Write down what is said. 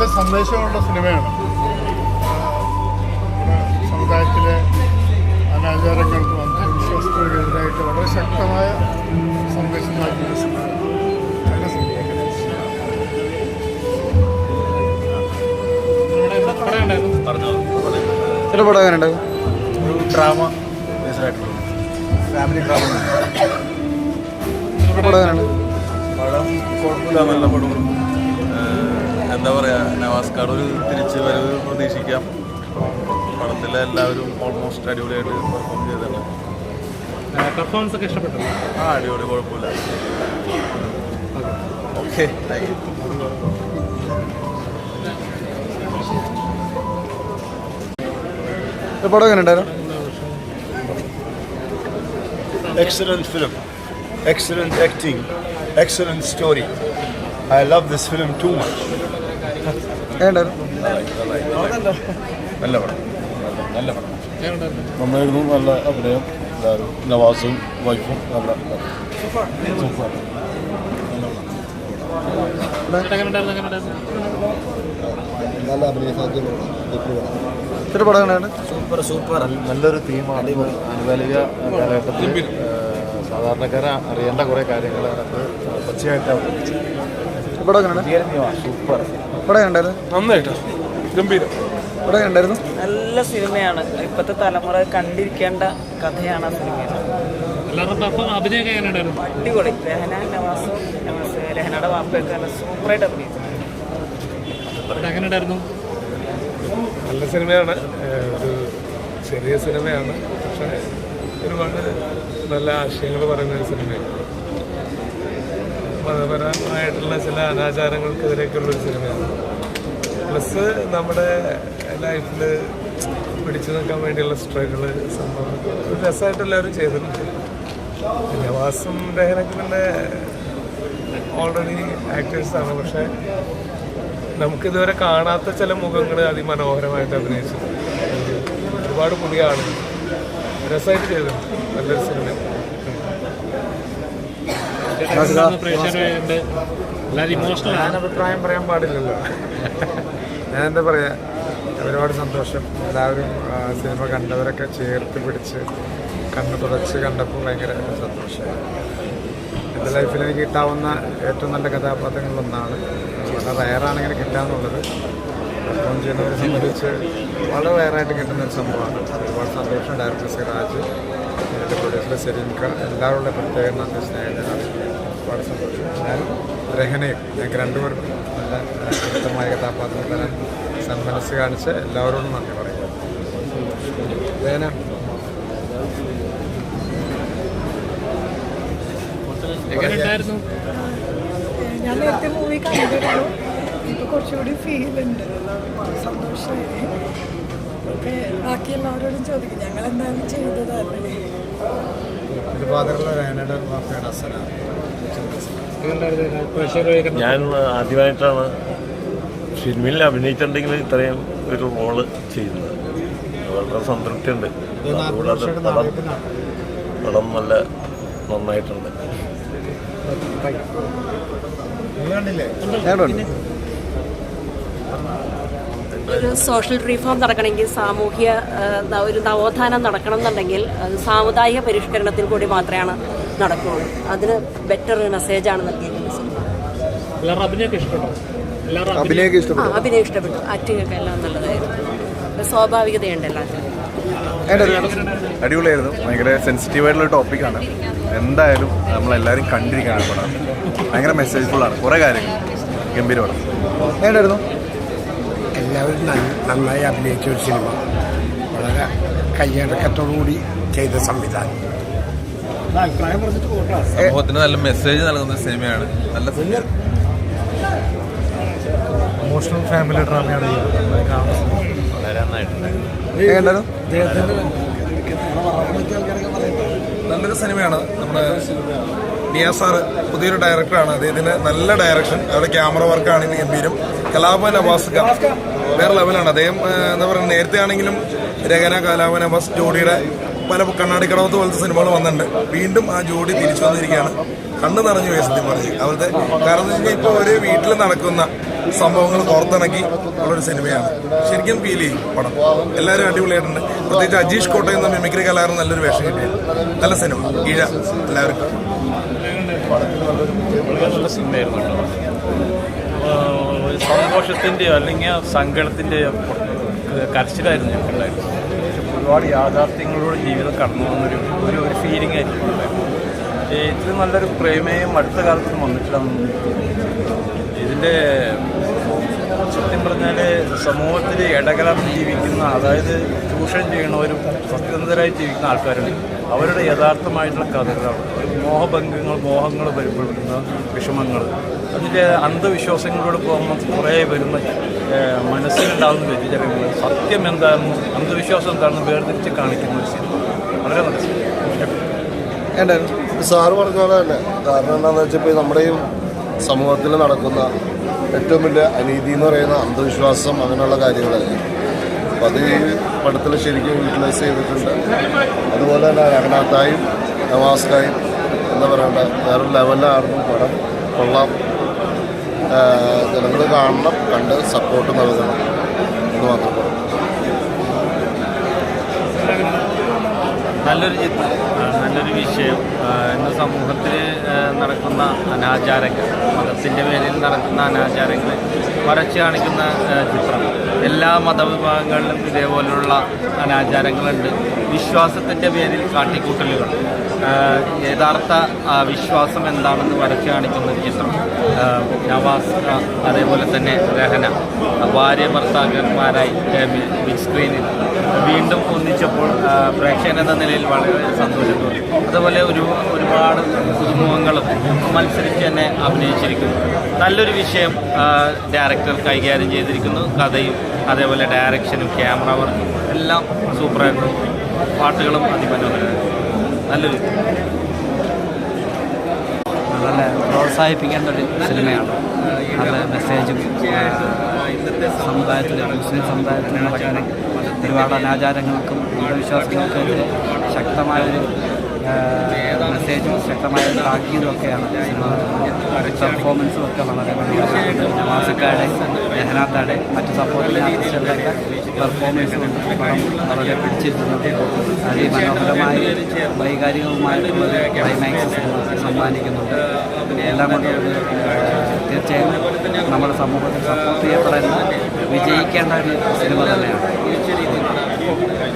നല്ല സന്ദേശമുള്ള സിനിമയാണ്. സമുദായത്തിലെ അനാചാരങ്ങൾക്കും അന്ധവിശ്വാസത്തിനെതിരായിട്ട് വളരെ ശക്തമായ സന്ദേശം നൽകുന്ന സിനിമയാണ് ചില പടം എങ്ങനെ ഉണ്ടാവും ഡ്രാമ ഫാമിലി ഡ്രാമ പടം എങ്ങനെ പടം കുഴപ്പമില്ല നല്ല പടം എന്താ പറയുക നവാസ്കാർ ഒരു തിരിച്ച് വരവ് പ്രതീക്ഷിക്കാം. പടത്തിലെ എല്ലാവരും ഓൾമോസ്റ്റ് അടിപൊളിയായിട്ട് പെർഫോം ചെയ്തിട്ടുണ്ട്. പെർഫോമൻസ് ഒക്കെ ഇഷ്ടപ്പെട്ടു ആ അടിപൊളി കുഴപ്പമില്ല. ഓക്കെ താങ്ക് യു പടം എങ്ങനെ ഉണ്ടായിരുന്നു? Excellent film excellent acting Excellent story I love this film too much. നല്ല പടം. നല്ല പടം. നന്നായിരുന്നു. നല്ല അഭിനയം. എല്ലാവരും. നവാസും വൈഫും നല്ല സൂപ്പർ. നല്ല അഭിനയ സാധ്യത പടം എങ്ങനെയാണ്? Super super. നല്ലൊരു തീമാണ്. അനുകാലിക കാലഘട്ടത്തിൽ സാധാരണക്കാരെ അറിയേണ്ട കുറേ കാര്യങ്ങൾ അതിനകത്ത് പച്ചയായിട്ട് അവതരിപ്പിച്ചു പടം സൂപ്പർ പടം എങ്ങനെ ഉണ്ടായിരുന്നു ഗംഭീരം പടം എങ്ങനെ ഉണ്ടായിരുന്നു നല്ല സിനിമയാണ്. ഇപ്പോഴത്തെ തലമുറ കണ്ടിരിക്കേണ്ട കഥയാണ് ആ സിനിമ. അടിപൊളി. രഹന നവാസും രഹനയുടെ വാപ്പയൊക്കെ നല്ല സൂപ്പറായിട്ട് അഭിനയിച്ചു. നല്ല സിനിമയാണ്. ഒരു ചെറിയ സിനിമയാണ്. പക്ഷേ ഒരുപാട് നല്ല ആശയങ്ങൾ പറയുന്ന ഒരു സിനിമയാണ്. മതപരമായിട്ടുള്ള ചില അനാചാരങ്ങൾക്കെതിരെയൊക്കെയുള്ളൊരു സിനിമയാണ്. പ്ലസ് നമ്മുടെ ലൈഫിൽ പിടിച്ചു നിൽക്കാൻ വേണ്ടിയുള്ള സ്ട്രഗിൾ സംഭവം. ഒരു രസമായിട്ട് എല്ലാവരും ചെയ്തിട്ടുണ്ട്. പിന്നെ വാസും രഹനൊക്കെ തന്നെ ഓൾറെഡി ആക്ടേഴ്സാണ് പക്ഷേ നമുക്കിതുവരെ കാണാത്ത ചില മുഖങ്ങൾ അതിമനോഹരമായിട്ട് അഭിനയിച്ചു ഒരുപാട് പുതിയ ആളുകൾ. രസമായിട്ട് ചെയ്തിട്ടുണ്ട്. നല്ലൊരു സിനിമ. അഭിപ്രായം പറയാൻ പാടില്ലല്ലോ. ഞാൻ എന്താ പറയാ ഒരുപാട് സന്തോഷം. എല്ലാവരും സിനിമ കണ്ടവരൊക്കെ ചേർത്ത് പിടിച്ച് കണ്ണ് തുടച്ച് കണ്ടപ്പോൾ ഭയങ്കര സന്തോഷമായി എന്റെ ലൈഫിൽ എനിക്ക് കിട്ടാവുന്ന ഏറ്റവും നല്ല കഥാപാത്രങ്ങളിലൊന്നാണ് വളരെ റയറാണ് ഇങ്ങനെ കിട്ടാന്നുള്ളത്. പെർഫോം ചെയ്യുന്നവരെ സംബന്ധിച്ച് വളരെ റയറായിട്ട് കിട്ടുന്ന ഒരു സംഭവമാണ്. ഒരുപാട് സന്തോഷം ഡയറക്ടർ സിറാജ് എന്റെ പ്രൊഡ്യൂസർ സെരീൻക എല്ലാവരുടെ പ്രത്യേക നന്ദി സ്നേഹിതരാണ് ഒരുപാട് സന്തോഷം ഞാൻ രഹനയും ഞങ്ങൾക്ക് രണ്ടുപേർക്കും നല്ല വ്യക്തമായ കഥാപാത്രം തരാൻ സന്മനസ് കാണിച്ച് എല്ലാവരോടും നന്ദി പറയുക രഹന ഞാൻ നേരത്തെ മൂവി കണ്ടിരുന്നു ഇപ്പൊ കുറച്ചുകൂടി ഫീൽ ഉണ്ട്. സന്തോഷമായി. ബാക്കി എല്ലാവരോടും ചോദിക്കും. ഞങ്ങൾ എന്താണ് ചെയ്തതല്ലേ അസനാണ് ഞാൻ ആദ്യമായിട്ടാണ് സിനിമയിൽ അഭിനയിച്ചിട്ടുണ്ടെങ്കിൽ ഇത്രയും ഒരു റോൾ ചെയ്യുന്നത്. വളരെ സംതൃപ്തിയുണ്ട്. അതുകൂടാതെ പടം പടം നല്ല നന്നായിട്ടുണ്ട്. ഉണ്ട് ഒരു സോഷ്യൽ റീഫോം നടക്കണമെങ്കിൽ സാമൂഹ്യ ഒരു നവോത്ഥാനം നടക്കണം എന്നുണ്ടെങ്കിൽ അത് സാമുദായിക പരിഷ്കരണത്തിൽ കൂടി മാത്രമാണ് നടക്കുകയുള്ളൂ അതിന് ബെറ്റർ മെസ്സേജാണ് നൽകിയിരിക്കുന്നത്. അഭിനയൊക്കെ ആ ഇഷ്ടപ്പെട്ടു. അഭിനയം ഇഷ്ടപ്പെട്ടു. ആക്ടിംഗ് ഒക്കെ എല്ലാം നല്ലതായിരുന്നു. സ്വാഭാവികതയുണ്ട് എല്ലാത്തിനും. അടിപൊളിയായിരുന്നു. ഭയങ്കര സെൻസിറ്റീവ് ആയിട്ടുള്ള ടോപ്പിക്കാണ് എന്തായാലും നമ്മളെല്ലാവരും കണ്ടിരിക്കാനാണ് പടം ഭയങ്കര മെസ്സേജ്ഫുൾ ആണ്. കുറേ കാര്യങ്ങൾ. ഗംഭീരമാണ്. ഉണ്ടായിരുന്നു എല്ലാവരും നന്ന- നന്നായി അഭിനയിച്ച ഒരു സിനിമ. വളരെ കയ്യടക്കത്തോടുകൂടി ചെയ്ത സംവിധാനം. സമൂഹത്തിന് നല്ല മെസ്സേജ് നൽകുന്ന സിനിമയാണ്. നല്ല സിനിമ. ഇമോഷണൽ ഫാമിലി ഡ്രാമയാണ് വളരെ നന്നായിട്ടുണ്ട്. നല്ലൊരു സിനിമയാണ്. നമ്മുടെ നിയാസ് സാറ് പുതിയൊരു ഡയറക്ടറാണ് അദ്ദേഹത്തിന് നല്ല ഡയറക്ഷൻ അവിടെ ക്യാമറ വർക്കാണ് ഗംഭീരം. കലാപന അബാസ്ക വേറെ ലെവലാണ് അദ്ദേഹം എന്താ പറയുക നേരത്തെ ആണെങ്കിലും രഹന കാലാവന ബസ് ജോഡിയുടെ പല കണ്ണാടിക്കടവത്ത് പോലത്തെ സിനിമകൾ വന്നിട്ടുണ്ട്. വീണ്ടും ആ ജോഡി തിരിച്ചു വന്നിരിക്കുകയാണ്. കണ്ണു നിറഞ്ഞു പോയി സത്യം പറഞ്ഞു അവരുടെ കാരണം എന്ന് ഇപ്പോൾ ഒരു വീട്ടിൽ നടക്കുന്ന സംഭവങ്ങൾ കോർത്തിണക്കി ഉള്ളൊരു സിനിമയാണ്. ശരിക്കും ഫീൽ ചെയ്യും പടം. എല്ലാവരും അടിപൊളിയായിട്ടുണ്ട്. പ്രത്യേകിച്ച് അജീഷ് കോട്ടയം എന്ന മിമിക്രി കലാകാരൻ നല്ലൊരു വേഷം കിട്ടിയത് നല്ല സിനിമ. ഇഴ എല്ലാവർക്കും. നല്ലൊരു സിനിമയായിരുന്നു സന്തോഷത്തിന്റെയോ അല്ലെങ്കിൽ സങ്കടത്തിന്റെയോ കരച്ചിലായിരുന്നു ഞങ്ങൾക്കുണ്ടായിരുന്നു പക്ഷെ ഒരുപാട് യാഥാർത്ഥ്യങ്ങളോട് ജീവിതം കടന്നു വന്നൊരു ഒരു ഒരു ഫീലിംഗ് ആയിരിക്കും. ഈ നല്ലൊരു പ്രേമയും അടുത്ത കാലത്തൊന്നും വന്നിട്ടില്ല ഇതിന്റെ സത്യം പറഞ്ഞാൽ സമൂഹത്തിൽ ഇടകലർന്ന് ജീവിക്കുന്ന അതായത് ചൂഷണം ചെയ്യണവരും സ്വതന്ത്രരായി ജീവിക്കുന്ന ആൾക്കാരുണ്ട്. അവരുടെ യഥാർത്ഥമായിട്ടുള്ള കഥകളാണ്. മോഹഭംഗങ്ങൾ മോഹങ്ങൾ പരിപ്പെടുന്ന വിഷമങ്ങൾ. അതിന്റെ അന്ധവിശ്വാസങ്ങളോട് പോകുമ്പോൾ കുറേ വരുന്ന മനസ്സിലുണ്ടാകുന്ന വ്യതിചലങ്ങൾ സത്യം എന്താണെന്ന് അന്ധവിശ്വാസം എന്താണെന്ന് വേർതിരിച്ച് കാണിക്കുന്ന ഒരു സിനിമ. വളരെ നല്ല സിനിമ. സാറ് പറഞ്ഞ പോലെ തന്നെ. കാരണം എന്താണെന്ന് വെച്ചാൽ ഇപ്പോൾ നമ്മുടെ സമൂഹത്തിൽ നടക്കുന്ന ഏറ്റവും വലിയ അനീതി എന്ന് പറയുന്ന അന്ധവിശ്വാസം അങ്ങനെയുള്ള കാര്യങ്ങളല്ലേ അപ്പം അത് ഈ പടത്തിൽ ശരിക്കും യൂട്ടിലൈസ് ചെയ്തിട്ടുണ്ട്. അതുപോലെ തന്നെ രംഗനാഥായും നവാസ്കായും എന്താ പറയണ്ട വേറെ ലെവലിലായിരുന്നു പടം കൊള്ളാം. ജനങ്ങൾ കാണണം കണ്ട് സപ്പോർട്ട് നൽകണം എന്ന് മാത്രം നല്ലൊരു ചിത്രം നല്ലൊരു വിഷയം. ഇന്ന് സമൂഹത്തിൽ നടക്കുന്ന അനാചാരങ്ങൾ മതത്തിന്റെ പേരിൽ നടക്കുന്ന അനാചാരങ്ങൾ വരച്ച് കാണിക്കുന്ന ചിത്രം. എല്ലാ മതവിഭാഗങ്ങളിലും ഇതേപോലുള്ള അനാചാരങ്ങളുണ്ട്. വിശ്വാസത്തിന്റെ പേരിൽ കാട്ടിക്കൂട്ടലുകൾ. യഥാർത്ഥ വിശ്വാസം എന്താണെന്ന് വരച്ച് കാണിക്കുന്ന ഒരു ചിത്രം നവാസ് അതേപോലെ തന്നെ രഹന. ഭാര്യ ഭർത്താക്കന്മാരായി ബിഗ് സ്ക്രീനിൽ വീണ്ടും ഒന്നിച്ചപ്പോൾ പ്രേക്ഷകൻ എന്ന നിലയിൽ വളരെ സന്തോഷം തോന്നി അതുപോലെ ഒരു ഒരുപാട് പുതുമുഖങ്ങളും മത്സരിച്ച് തന്നെ അഭിനയിച്ചിരിക്കുന്നു. നല്ലൊരു വിഷയം ഡയറക്ടർ കൈകാര്യം ചെയ്തിരിക്കുന്നു. കഥയും അതേപോലെ ഡയറക്ഷനും ക്യാമറ വർക്കും എല്ലാം സൂപ്പറായിരുന്നു പാട്ടുകളും അതിമനോഹരമായിരുന്നു. നല്ലൊരു നല്ല പ്രോത്സാഹിപ്പിക്കേണ്ട ഒരു സിനിമയാണ്. നല്ല മെസ്സേജും ഇന്നത്തെ സമുദായത്തിൽ മുസ്ലിം സമുദായത്തിൽ ഒരുപാട് അനാചാരങ്ങൾക്കും അന്ധവിശ്വാസങ്ങൾക്കും എതിരെ ശക്തമായൊരു മെസ്സേജും ശക്തമായ താക്കീതും ഒക്കെയാണ് പെർഫോമൻസും ഒക്കെ വളരെ മനോഹരമാണ് നവാസിക്കാടെ രഹനാത്താടെ മറ്റ് സപ്പോർട്ടിംഗ് ആർട്ടിസ്റ്റുകളുടെ പെർഫോമൻസും വളരെ പിടിച്ചിരുന്നത്. അതിമനോഹരമായ വൈകാരികവുമായിട്ടുള്ള ക്ലൈമാക്സ് സിനിമ സമ്മാനിക്കുന്നുണ്ട്. എല്ലാം കൊണ്ടും തീർച്ചയായും നമ്മുടെ സമൂഹത്തിൽ സപ്പോർട്ട് ചെയ്യപ്പെടുന്ന വിജയിക്കേണ്ട ഒരു സിനിമ തന്നെയാണ്.